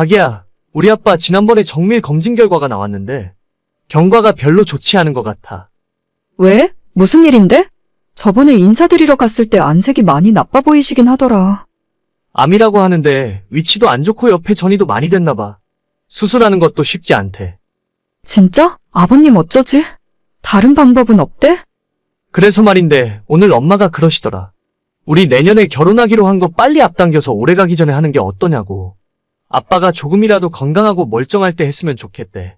자기야, 우리 아빠 지난번에 정밀 검진 결과가 나왔는데 경과가 별로 좋지 않은 것 같아. 왜? 무슨 일인데? 저번에 인사드리러 갔을 때 안색이 많이 나빠 보이시긴 하더라. 암이라고 하는데 위치도 안 좋고 옆에 전이도 많이 됐나 봐. 수술하는 것도 쉽지 않대. 진짜? 아버님 어쩌지? 다른 방법은 없대? 그래서 말인데 오늘 엄마가 그러시더라. 우리 내년에 결혼하기로 한 거 빨리 앞당겨서 올해 가기 전에 하는 게 어떠냐고. 아빠가 조금이라도 건강하고 멀쩡할 때 했으면 좋겠대.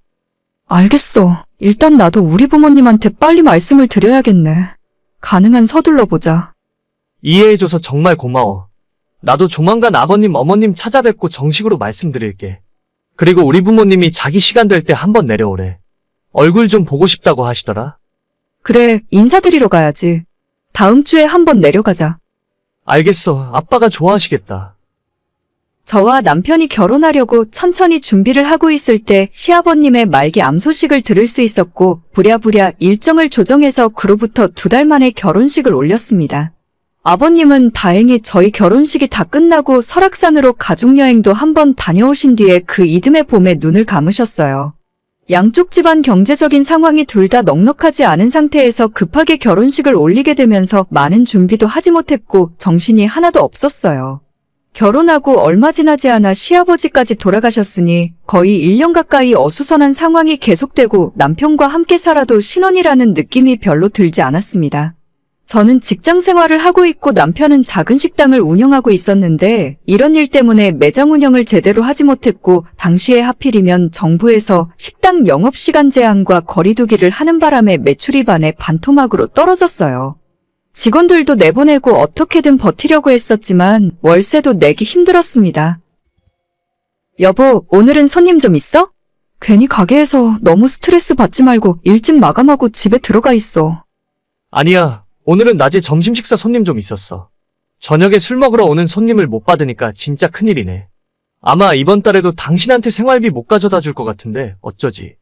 알겠어. 일단 나도 우리 부모님한테 빨리 말씀을 드려야겠네. 가능한 서둘러 보자. 이해해줘서 정말 고마워. 나도 조만간 아버님, 어머님 찾아뵙고 정식으로 말씀드릴게. 그리고 우리 부모님이 자기 시간 될 때 한번 내려오래. 얼굴 좀 보고 싶다고 하시더라. 그래, 인사드리러 가야지. 다음 주에 한번 내려가자. 알겠어. 아빠가 좋아하시겠다. 저와 남편이 결혼하려고 천천히 준비를 하고 있을 때 시아버님의 말기 암 소식을 들을 수 있었고 부랴부랴 일정을 조정해서 그로부터 두 달 만에 결혼식을 올렸습니다. 아버님은 다행히 저희 결혼식이 다 끝나고 설악산으로 가족여행도 한번 다녀오신 뒤에 그 이듬해 봄에 눈을 감으셨어요. 양쪽 집안 경제적인 상황이 둘 다 넉넉하지 않은 상태에서 급하게 결혼식을 올리게 되면서 많은 준비도 하지 못했고 정신이 하나도 없었어요. 결혼하고 얼마 지나지 않아 시아버지까지 돌아가셨으니 거의 1년 가까이 어수선한 상황이 계속되고 남편과 함께 살아도 신혼이라는 느낌이 별로 들지 않았습니다. 저는 직장 생활을 하고 있고 남편은 작은 식당을 운영하고 있었는데 이런 일 때문에 매장 운영을 제대로 하지 못했고 당시에 하필이면 정부에서 식당 영업시간 제한과 거리두기를 하는 바람에 매출이 반에 반토막으로 떨어졌어요. 직원들도 내보내고 어떻게든 버티려고 했었지만 월세도 내기 힘들었습니다. 여보, 오늘은 손님 좀 있어? 괜히 가게에서 너무 스트레스 받지 말고 일찍 마감하고 집에 들어가 있어. 아니야. 오늘은 낮에 점심 식사 손님 좀 있었어. 저녁에 술 먹으러 오는 손님을 못 받으니까 진짜 큰일이네. 아마 이번 달에도 당신한테 생활비 못 가져다 줄 것 같은데 어쩌지?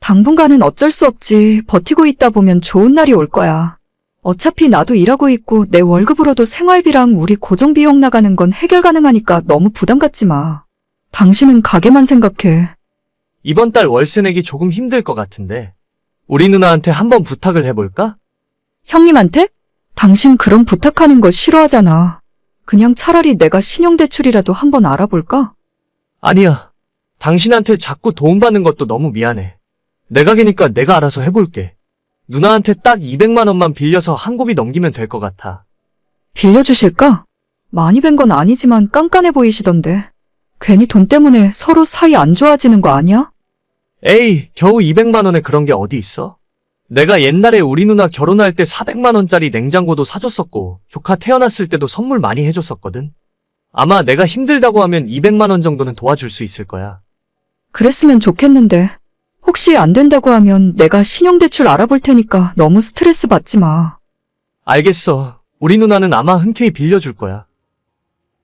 당분간은 어쩔 수 없지. 버티고 있다 보면 좋은 날이 올 거야. 어차피 나도 일하고 있고 내 월급으로도 생활비랑 우리 고정비용 나가는 건 해결 가능하니까 너무 부담 갖지 마. 당신은 가게만 생각해. 이번 달 월세 내기 조금 힘들 것 같은데 우리 누나한테 한번 부탁을 해볼까? 형님한테? 당신 그런 부탁하는 거 싫어하잖아. 그냥 차라리 내가 신용대출이라도 한번 알아볼까? 아니야. 당신한테 자꾸 도움받는 것도 너무 미안해. 내 가 게니까 내가 알아서 해볼게. 누나한테 딱 200만 원만 빌려서 한 곱이 넘기면 될 것 같아. 빌려주실까? 많이 뵌 건 아니지만 깐깐해 보이시던데. 괜히 돈 때문에 서로 사이 안 좋아지는 거 아니야? 에이, 겨우 200만 원에 그런 게 어디 있어? 내가 옛날에 우리 누나 결혼할 때 400만 원짜리 냉장고도 사줬었고, 조카 태어났을 때도 선물 많이 해줬었거든. 아마 내가 힘들다고 하면 200만 원 정도는 도와줄 수 있을 거야. 그랬으면 좋겠는데. 혹시 안 된다고 하면 내가 신용대출 알아볼 테니까 너무 스트레스 받지 마. 알겠어. 우리 누나는 아마 흔쾌히 빌려줄 거야.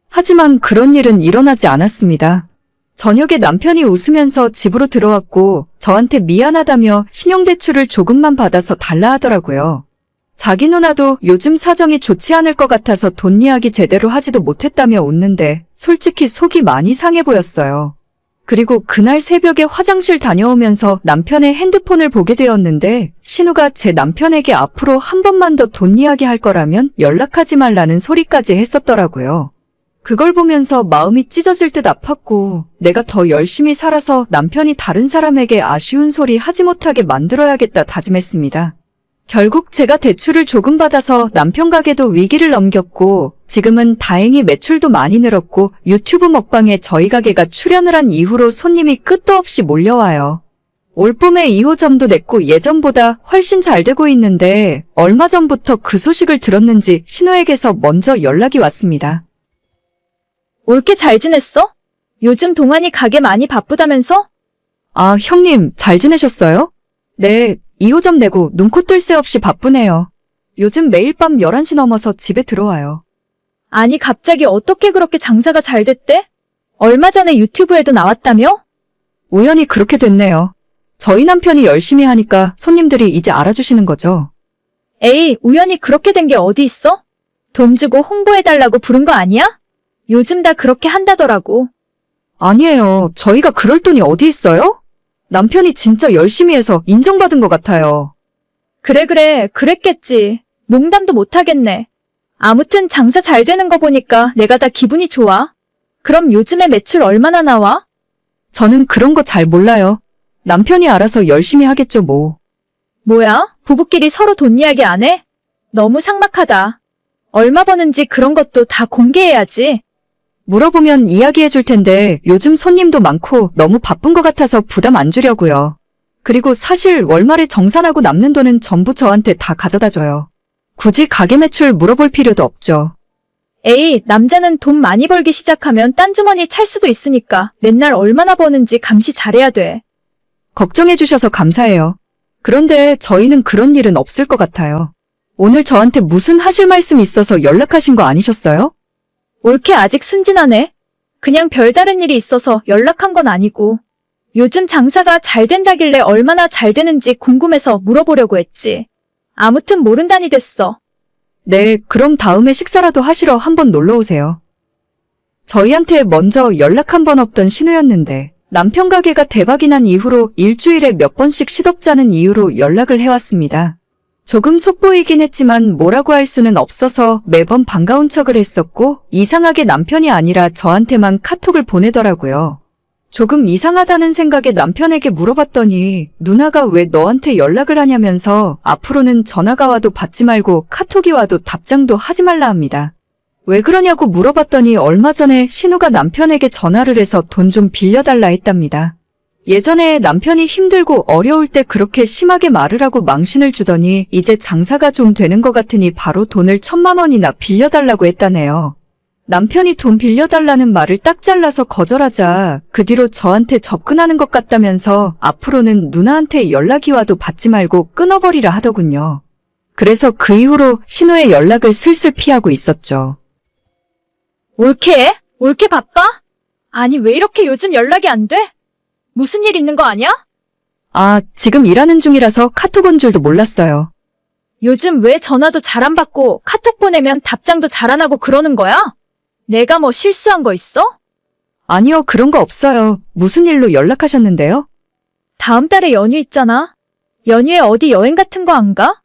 하지만 그런 일은 일어나지 않았습니다. 저녁에 남편이 웃으면서 집으로 들어왔고 저한테 미안하다며 신용대출을 조금만 받아서 달라 하더라고요. 자기 누나도 요즘 사정이 좋지 않을 것 같아서 돈 이야기 제대로 하지도 못했다며 웃는데 솔직히 속이 많이 상해 보였어요. 그리고 그날 새벽에 화장실 다녀오면서 남편의 핸드폰을 보게 되었는데 신우가 제 남편에게 앞으로 한 번만 더 돈 이야기 할 거라면 연락하지 말라는 소리까지 했었더라고요. 그걸 보면서 마음이 찢어질 듯 아팠고 내가 더 열심히 살아서 남편이 다른 사람에게 아쉬운 소리 하지 못하게 만들어야겠다 다짐했습니다. 결국 제가 대출을 조금 받아서 남편 가게도 위기를 넘겼고 지금은 다행히 매출도 많이 늘었고 유튜브 먹방에 저희 가게가 출연을 한 이후로 손님이 끝도 없이 몰려와요. 올 봄에 2호점도 냈고 예전보다 훨씬 잘 되고 있는데 얼마 전부터 그 소식을 들었는지 신우에게서 먼저 연락이 왔습니다. 올게 잘 지냈어? 요즘 동안이 가게 많이 바쁘다면서? 아, 형님, 잘 지내셨어요? 네, 2호점 내고 눈코 뜰 새 없이 바쁘네요. 요즘 매일 밤 11시 넘어서 집에 들어와요. 아니, 갑자기 어떻게 그렇게 장사가 잘 됐대? 얼마 전에 유튜브에도 나왔다며? 우연히 그렇게 됐네요. 저희 남편이 열심히 하니까 손님들이 이제 알아주시는 거죠. 에이, 우연히 그렇게 된 게 어디 있어? 돈 주고 홍보해달라고 부른 거 아니야? 요즘 다 그렇게 한다더라고. 아니에요. 저희가 그럴 돈이 어디 있어요? 남편이 진짜 열심히 해서 인정받은 것 같아요. 그래, 그래, 그랬겠지. 농담도 못하겠네. 아무튼 장사 잘 되는 거 보니까 내가 다 기분이 좋아. 그럼 요즘에 매출 얼마나 나와? 저는 그런 거 잘 몰라요. 남편이 알아서 열심히 하겠죠, 뭐. 뭐야? 부부끼리 서로 돈 이야기 안 해? 너무 삭막하다. 얼마 버는지 그런 것도 다 공개해야지. 물어보면 이야기해 줄 텐데 요즘 손님도 많고 너무 바쁜 것 같아서 부담 안 주려고요. 그리고 사실 월말에 정산하고 남는 돈은 전부 저한테 다 가져다 줘요. 굳이 가게 매출 물어볼 필요도 없죠. 에이, 남자는 돈 많이 벌기 시작하면 딴 주머니 찰 수도 있으니까 맨날 얼마나 버는지 감시 잘해야 돼. 걱정해 주셔서 감사해요. 그런데 저희는 그런 일은 없을 것 같아요. 오늘 저한테 무슨 하실 말씀 있어서 연락하신 거 아니셨어요? 올케 아직 순진하네. 그냥 별다른 일이 있어서 연락한 건 아니고. 요즘 장사가 잘 된다길래 얼마나 잘 되는지 궁금해서 물어보려고 했지. 아무튼 모른다니 됐어. 네, 그럼 다음에 식사라도 하시러 한번 놀러 오세요. 저희한테 먼저 연락 한 번 없던 신우였는데 남편 가게가 대박이 난 이후로 일주일에 몇 번씩 시덥잖은 이유로 연락을 해왔습니다. 조금 속보이긴 했지만 뭐라고 할 수는 없어서 매번 반가운 척을 했었고 이상하게 남편이 아니라 저한테만 카톡을 보내더라고요. 조금 이상하다는 생각에 남편에게 물어봤더니 누나가 왜 너한테 연락을 하냐면서 앞으로는 전화가 와도 받지 말고 카톡이 와도 답장도 하지 말라 합니다. 왜 그러냐고 물어봤더니 얼마 전에 신우가 남편에게 전화를 해서 돈 좀 빌려달라 했답니다. 예전에 남편이 힘들고 어려울 때 그렇게 심하게 말을 하고 망신을 주더니 이제 장사가 좀 되는 것 같으니 바로 돈을 천만 원이나 빌려달라고 했다네요. 남편이 돈 빌려달라는 말을 딱 잘라서 거절하자 그 뒤로 저한테 접근하는 것 같다면서 앞으로는 누나한테 연락이 와도 받지 말고 끊어버리라 하더군요. 그래서 그 이후로 신우의 연락을 슬슬 피하고 있었죠. 올케? 올케 바빠? 아니, 왜 이렇게 요즘 연락이 안 돼? 무슨 일 있는 거 아니야? 아, 지금 일하는 중이라서 카톡 온 줄도 몰랐어요. 요즘 왜 전화도 잘 안 받고 카톡 보내면 답장도 잘 안 하고 그러는 거야? 내가 뭐 실수한 거 있어? 아니요, 그런 거 없어요. 무슨 일로 연락하셨는데요? 다음 달에 연휴 있잖아. 연휴에 어디 여행 같은 거 안 가?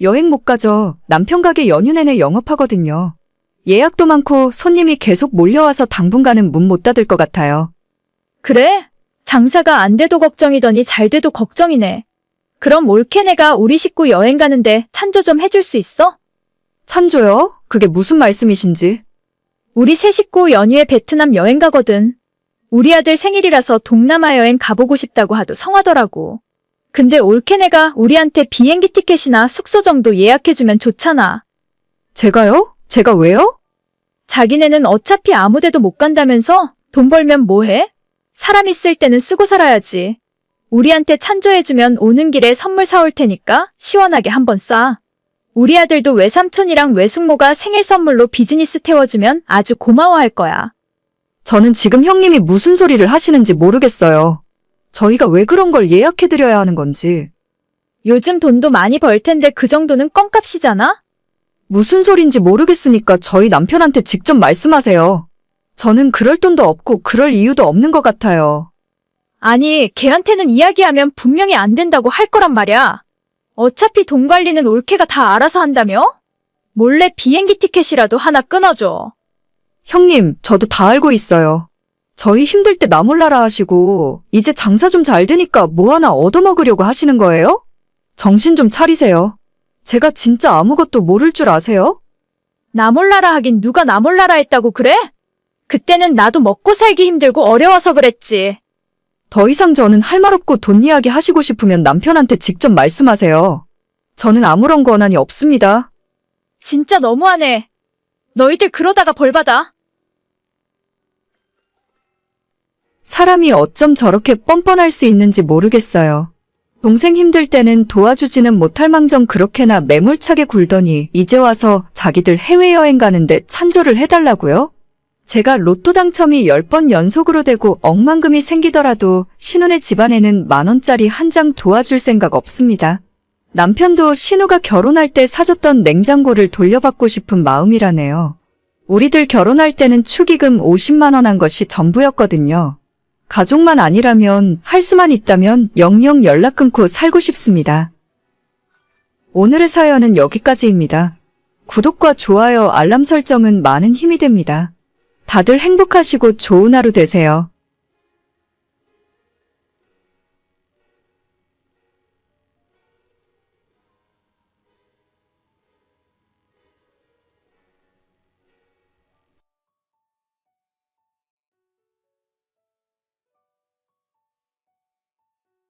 여행 못 가죠. 남편 가게 연휴 내내 영업하거든요. 예약도 많고 손님이 계속 몰려와서 당분간은 문 못 닫을 것 같아요. 그래? 장사가 안 돼도 걱정이더니 잘 돼도 걱정이네. 그럼 올케 내가 우리 식구 여행 가는데 찬조 좀 해줄 수 있어? 찬조요? 그게 무슨 말씀이신지. 우리 세 식구 연휴에 베트남 여행 가거든. 우리 아들 생일이라서 동남아 여행 가보고 싶다고 하도 성하더라고. 근데 올케 내가 우리한테 비행기 티켓이나 숙소 정도 예약해주면 좋잖아. 제가요? 제가 왜요? 자기네는 어차피 아무 데도 못 간다면서 돈 벌면 뭐해? 사람 있을 때는 쓰고 살아야지. 우리한테 찬조해주면 오는 길에 선물 사올 테니까 시원하게 한번 쏴. 우리 아들도 외삼촌이랑 외숙모가 생일 선물로 비즈니스 태워주면 아주 고마워할 거야. 저는 지금 형님이 무슨 소리를 하시는지 모르겠어요. 저희가 왜 그런 걸 예약해드려야 하는 건지. 요즘 돈도 많이 벌 텐데 그 정도는 껌값이잖아? 무슨 소린지 모르겠으니까 저희 남편한테 직접 말씀하세요. 저는 그럴 돈도 없고 그럴 이유도 없는 것 같아요. 아니, 걔한테는 이야기하면 분명히 안 된다고 할 거란 말이야. 어차피 돈 관리는 올케가 다 알아서 한다며? 몰래 비행기 티켓이라도 하나 끊어줘. 형님, 저도 다 알고 있어요. 저희 힘들 때 나 몰라라 하시고, 이제 장사 좀 잘 되니까 뭐 하나 얻어먹으려고 하시는 거예요? 정신 좀 차리세요. 제가 진짜 아무것도 모를 줄 아세요? 나 몰라라 하긴 누가 나 몰라라 했다고 그래? 그때는 나도 먹고 살기 힘들고 어려워서 그랬지. 더 이상 저는 할 말 없고 돈 이야기 하시고 싶으면 남편한테 직접 말씀하세요. 저는 아무런 권한이 없습니다. 진짜 너무하네. 너희들 그러다가 벌 받아. 사람이 어쩜 저렇게 뻔뻔할 수 있는지 모르겠어요. 동생 힘들 때는 도와주지는 못할 망정 그렇게나 매몰차게 굴더니 이제 와서 자기들 해외여행 가는데 찬조를 해달라고요? 제가 로또 당첨이 10번 연속으로 되고 억만금이 생기더라도 신혼의 집안에는 만원짜리 한 장 도와줄 생각 없습니다. 남편도 신우가 결혼할 때 사줬던 냉장고를 돌려받고 싶은 마음이라네요. 우리들 결혼할 때는 축의금 50만원 한 것이 전부였거든요. 가족만 아니라면 할 수만 있다면 영영 연락 끊고 살고 싶습니다. 오늘의 사연은 여기까지입니다. 구독과 좋아요, 알람 설정은 많은 힘이 됩니다. 다들 행복하시고 좋은 하루 되세요.